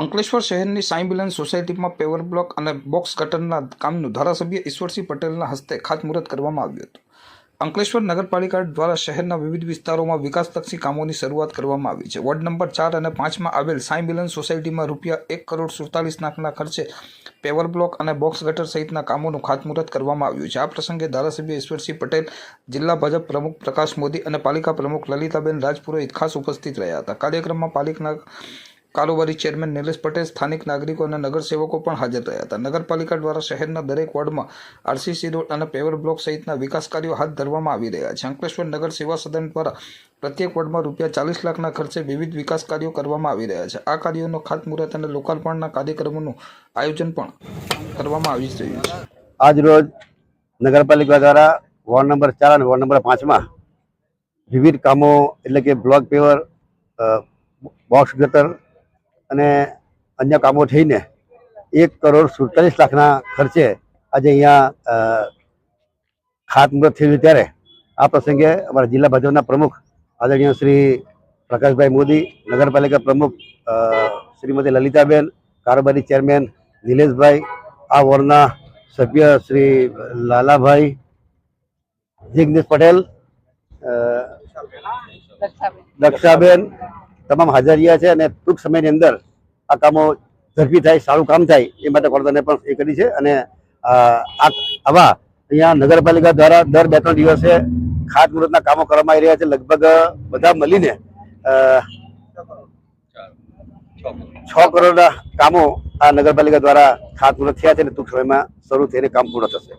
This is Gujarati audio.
અંકલેશ્વર શહેરની સાઈ મિલન સોસાયટીમાં પેવર બ્લોક અને બોક્સ ગટરના કામનું ધારાસભ્ય ઈશ્વરસિંહ પટેલના હસ્તે ખાતમુહૂર્ત કરવામાં આવ્યું હતું. અંકલેશ્વર નગરપાલિકા દ્વારા શહેરના વિવિધ વિસ્તારોમાં વિકાસલક્ષી કામોની શરૂઆત કરવામાં આવી છે. વોર્ડ નંબર ચાર અને પાંચમાં આવેલ સાંઈ મિલન સોસાયટીમાં રૂપિયા એક કરોડ સુડતાલીસ લાખના ખર્ચે પેવર બ્લોક અને બોક્સ ગટર સહિતના કામોનું ખાતમુહૂર્ત કરવામાં આવ્યું છે. આ પ્રસંગે ધારાસભ્ય ઈશ્વરસિંહ પટેલ, જિલ્લા ભાજપ પ્રમુખ પ્રકાશ મોદી અને પાલિકા પ્રમુખ લલિતાબેન રાજપુરોહિત ખાસ ઉપસ્થિત રહ્યા હતા. કાર્યક્રમમાં પાલિકાના કારોબારી ચેરમેન નિલેશ પટેલ, સ્થાનિક નાગરિકો અને નગરસેવકો પણ હાજર રહ્યા હતા. નગરપાલિકા દ્વારા શહેરના દરેક વોર્ડમાં આરસીસી રોડ અને પેવર બ્લોક સહિતના વિકાસ કાર્યો હાથ ધરવામાં આવી રહ્યા છે. અંકલેશ્વર નગર સેવા સદન દ્વારા પ્રત્યેક વોર્ડમાં રૂપિયા ચાલીસ લાખના ખર્ચે વિવિધ વિકાસ કાર્યો કરવામાં આવી રહ્યા છે. આ કાર્યોનો ખાતમુહૂર્ત અને લોકાર્પણના કાર્યક્રમોનું આયોજન પણ કરવામાં આવી રહ્યું છે. આજ રોજ નગરપાલિકા દ્વારા વોર્ડ નંબર ચાર અને વોર્ડ નંબર પાંચમાં વિવિધ કામો એટલે કે બ્લોક પેવર બોક્સ ગટર અને અન્ય કામો થઈને એક કરોડ સુડતાલીસ લાખના ખર્ચે આજે અહીંયા ખાતમુહૂર્ત થયું ત્યારે. આ પ્રસંગે અમારા જિલ્લા ભાજપના પ્રમુખ આદરણીય શ્રી પ્રકાશભાઈ મોદી નગરપાલિકા પ્રમુખ શ્રીમતી લલિતાબેન કારોબારી ચેરમેન નિલેશભાઈ આ વોર્ડના સભ્ય શ્રી લાલાભાઈ જિગ્નેશ પટેલ દક્ષાબેન તમામ હાજર રહ્યા છે અને ટૂંક સમયની અંદર આ કામો ઝડપી થાય, સારું કામ થાય, એ માટે વડોદરાને પણ એ કરી છે. અને આ આવા અહીંયા નગરપાલિકા દ્વારા દર બે ત્રણ દિવસે ખાતમુહૂર્તના કામો કરવામાં આવી રહ્યા છે. લગભગ બધા મળીને છ કરોડના કામો આ નગરપાલિકા દ્વારા ખાતમુહૂર્ત થયા છે અને ટૂંક સમયમાં શરૂ થઈને કામ પૂર્ણ થશે.